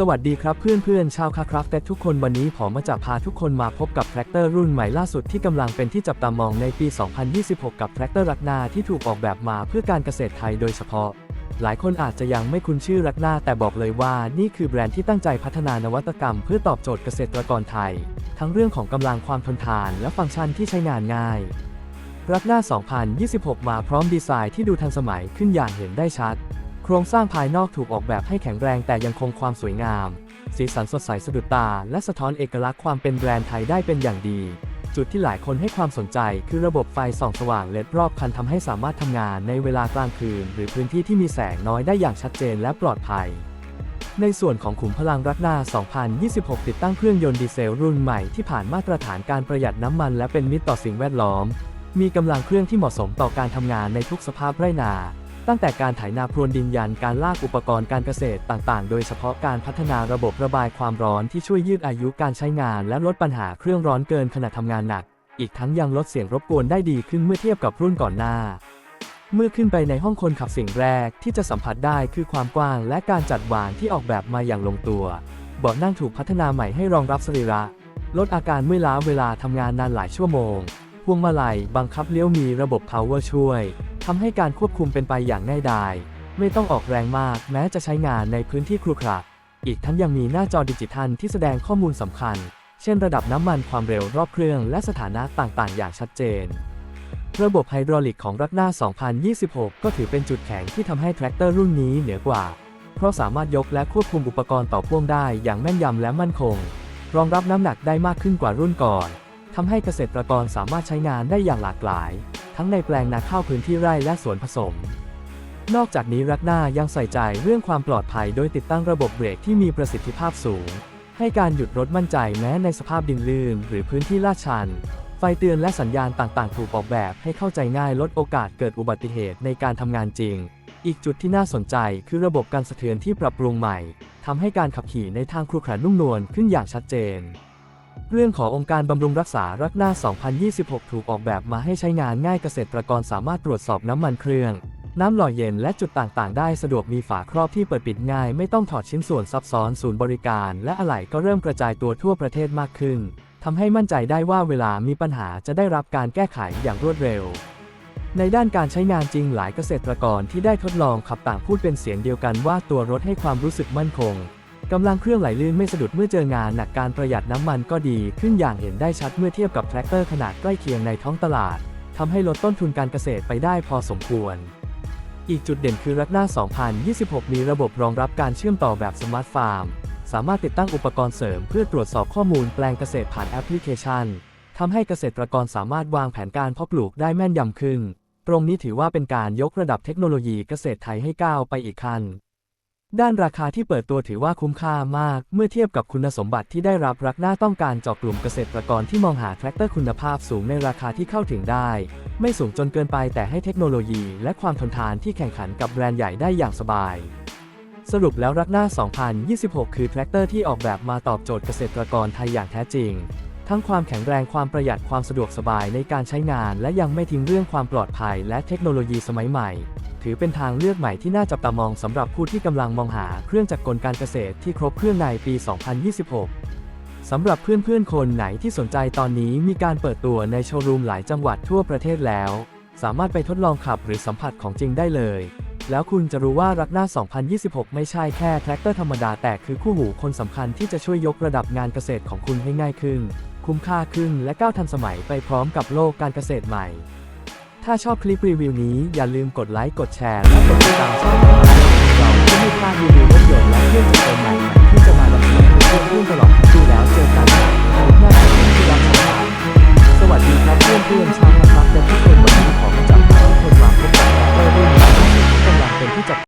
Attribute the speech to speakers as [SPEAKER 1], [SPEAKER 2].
[SPEAKER 1] สวัสดีครับเพื่อนๆ ชาวคาคราฟแต่ทุกคนวันนี้ผมมาจะพาทุกคนมาพบกับแทรกเตอร์รุ่นใหม่ล่าสุดที่กำลังเป็นที่จับตามองในปี 2026 กับแทรกเตอร์รักนาที่ถูกออกแบบมาเพื่อการเกษตรไทยโดยเฉพาะ หลายคนอาจจะยังไม่คุ้นชื่อรักนาแต่บอกเลยว่านี่คือแบรนด์ที่ตั้งใจพัฒนานวัตกรรมเพื่อตอบโจทย์เกษตรกรไทย ทั้งเรื่องของกำลังความทนทานและฟังก์ชันที่ใช้งานง่าย รักนา2026 มาพร้อมดีไซน์ที่ดูทันสมัยขึ้นอย่างเห็นได้ชัด ครงสร้างภายนอกถูกออกแบบให้แข็งแรงแต่ยังคงความสวยงาม สีสันสดใสสะดุดตา และสะท้อนเอกลักษณ์ความเป็นแบรนด์ไทยได้เป็นอย่างดี จุดที่หลายคนให้ความสนใจ คือระบบไฟส่องสว่างเลดรอบคันทำให้สามารถทำงานในเวลากลางคืน หรือพื้นที่ที่มีแสงน้อยได้อย่างชัดเจนและปลอดภัย ในส่วนของขุมพลังรักหน้า 2026 ติดตั้งเครื่องยนต์ดีเซลรุ่นใหม่ที่ผ่านมาตรฐานการประหยัดน้ำมัน และเป็นมิตรต่อสิ่งแวดล้อม มีกำลังเครื่องที่เหมาะสมต่อการทำงานในทุกสภาพไร่นา ตั้งแต่การไถนาพรวนดินยันการลากอุปกรณ์การเกษตรต่างๆ โดยเฉพาะการพัฒนาระบบระบายความร้อนที่ช่วยยืดอายุการใช้งาน และลดปัญหาเครื่องร้อนเกินขณะทำงานหนัก อีกทั้งยังลดเสียงรบกวนได้ดีขึ้นเมื่อเทียบกับรุ่นก่อนหน้า เมื่อขึ้นไปในห้องคนขับสิ่งแรกที่จะสัมผัสได้คือความกว้าง และการจัดวางที่ออกแบบมาอย่างลงตัวเบาะนั่งถูกพัฒนาใหม่ให้รองรับสรีระ ลดอาการเมื่อยล้าเวลาทำงานนานหลายชั่วโมงพวงมาลัยบังคับเลี้ยวมีระบบ power ช่วย ทำให้การควบคุมเป็นไปอย่างง่ายดาย ไม่ต้องออกแรงมาก แม้จะใช้งานในพื้นที่ครุขระอีกทั้งยังมีหน้าจอดิจิทัลที่แสดงข้อมูลสำคัญ เช่นระดับน้ำมันความเร็วรอบเครื่องและสถานะต่างๆ อย่างชัดเจน ระบบไฮดรอลิกของรักหน้า 2026 ก็ถือเป็นจุดแข็งที่ทำให้แทรกเตอร์รุ่นนี้เหนือกว่า เพราะสามารถยกและควบคุมอุปกรณ์ต่อพ่วงได้อย่างแม่นยำและมั่นคง รองรับน้ำหนักได้มากขึ้นกว่ารุ่นก่อนทำให้เกษตรกรสามารถใช้งานได้อย่างหลากหลาย ทั้งในแปลงนาข้าวพื้นที่ไร่และสวนผสม นอกจากนี้รักหน้ายังใส่ใจเรื่องความปลอดภัยโดยติดตั้งระบบเบรกที่มีประสิทธิภาพสูง ให้การหยุดรถมั่นใจแม้ในสภาพดินลื่นหรือพื้นที่ลาดชัน ไฟเตือนและสัญญาณต่างๆ ถูกออกแบบให้เข้าใจง่ายลดโอกาสเกิดอุบัติเหตุในการทำงานจริง อีกจุดที่น่าสนใจคือระบบการสะเทือนที่ปรับปรุงใหม่ทำให้การขับขี่ในทางครุขระนุ่มนวลขึ้นอย่างชัดเจน เรื่องขององค์การบำรุงรักษารักหน้า 2026 ถูกออกแบบมาให้ใช้งานง่ายเกษตรกรสามารถตรวจสอบน้ำมันเครื่อง น้ำหล่อเย็นและจุดต่างๆ ได้สะดวกมีฝาครอบที่เปิดปิดง่าย ไม่ต้องถอดชิ้นส่วนซับซ้อนศูนย์บริการ และอะไหล่ก็เริ่มกระจายตัวทั่วประเทศมากขึ้นทำให้มั่นใจได้ว่าเวลามีปัญหาจะได้รับการแก้ไขอย่างรวดเร็ว ในด้านการใช้งานจริงหลายเกษตรกรที่ได้ทดลองขับต่างพูดเป็นเสียงเดียวกันว่าตัวรถให้ความรู้สึกมั่นคง กำลังเครื่องไหลลื่นไม่สะดุดเมื่อเจองานหนักการประหยัดน้ำมันก็ดีขึ้นอย่างเห็นได้ชัดเมื่อเทียบกับแทรกเตอร์ขนาดใกล้เคียงในท้องตลาดทำให้ลดต้นทุนการเกษตรไปได้พอสมควร อีกจุดเด่นคือรักหน้า2026 มีระบบรองรับการเชื่อมต่อแบบสมาร์ทฟาร์ม สามารถติดตั้งอุปกรณ์เสริมเพื่อตรวจสอบข้อมูลแปลงเกษตรผ่านแอปพลิเคชันทำให้เกษตรกรสามารถวางแผนการเพาะปลูกได้แม่นยำขึ้น ตรงนี้ถือว่าเป็นการยกระดับเทคโนโลยีเกษตรไทยให้ก้าวไปอีกขั้น ด้านราคาที่เปิดตัวถือว่าคุ้มค่ามาก เมื่อเทียบกับคุณสมบัติที่ได้รับรักหน้าต้องการเจาะกลุ่มเกษตรกรที่มองหาแทรกเตอร์คุณภาพสูงในราคาที่เข้าถึงได้ ไม่สูงจนเกินไปแต่ให้เทคโนโลยี และความทนทานที่แข่งขันกับแบรนด์ใหญ่ได้อย่างสบาย สรุปแล้วรักหน้า 2026 คือแทรกเตอร์ที่ออกแบบมาตอบโจทย์เกษตรกรไทยอย่างแท้จริง ทั้งความแข็งแรงความประหยัดความสะดวกสบายในการใช้งาน และยังไม่ทิ้งเรื่องความปลอดภัย และเทคโนโลยีสมัยใหม่ ถือเป็นทางเลือกใหม่ที่น่าจับตามองสำหรับผู้ที่กำลังมองหาเครื่องจักรกลการเกษตรที่ครบเครื่องในปี 2026 สำหรับเพื่อนๆ คนไหนที่สนใจตอนนี้มีการเปิดตัวในโชว์รูมหลายจังหวัดทั่วประเทศแล้ว สามารถไปทดลองขับหรือสัมผัสของจริงได้เลย แล้วคุณจะรู้ว่ารักหน้า 2026 ไม่ใช่แค่แทรกเตอร์ธรรมดาแต่คือคู่หูคนสำคัญที่จะช่วยยกระดับงานเกษตรของคุณให้ง่ายขึ้น คุ้มค่าขึ้นและก้าวทันสมัยไปพร้อมกับโลกการเกษตรใหม่ ถ้าชอบคลิปรีวิวนี้อย่าลืมกดไลค์ กดแชร์ และกดติดตามช่องของเราเพื่อไม่พลาดรีวิวรถยนต์และเครื่องจักรใหม่ที่จะมาลองใช้เพื่อนตลอดทั้งปีแล้วเจอกันในหน้า